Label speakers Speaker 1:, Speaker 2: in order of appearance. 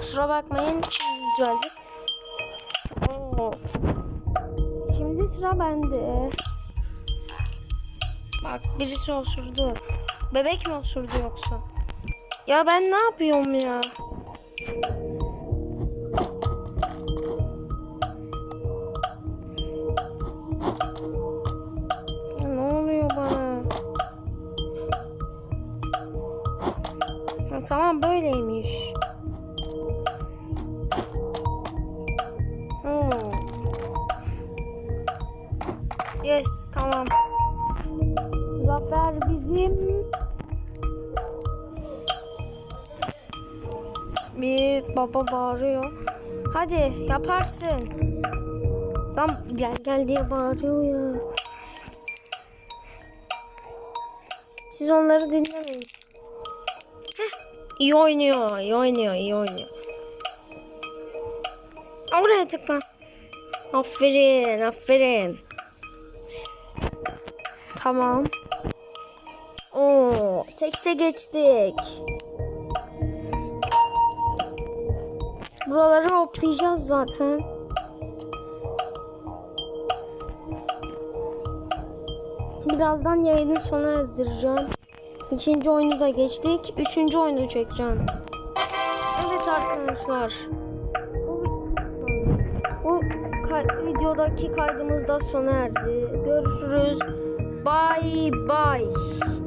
Speaker 1: Kusura bakmayın. Oo. Şimdi sıra bende. Bak birisi osurdu. Bebek mi osurdu yoksa? Ya ben ne yapıyorum ya? Ya Ne oluyor bana? Ha, tamam böyleymiş. Yes tamam. Zafer bizim. Bir baba bağırıyor. Hadi yaparsın. Lan gel gel diye bağırıyor ya. Siz onları dinlemeyin. Heh, iyi oynuyor, iyi oynuyor, iyi oynuyor. Oraya tıkla. Aferin, aferin. Tamam. Oo, tekte geçtik. Buraları hoplayacağız zaten. Birazdan yayını sona erdireceğim. İkinci oyunu da geçtik. Üçüncü oyunu çekeceğim. Evet arkadaşlar. Bu, bu videodaki kaydımız da sona erdi. Görüşürüz. Bye bye.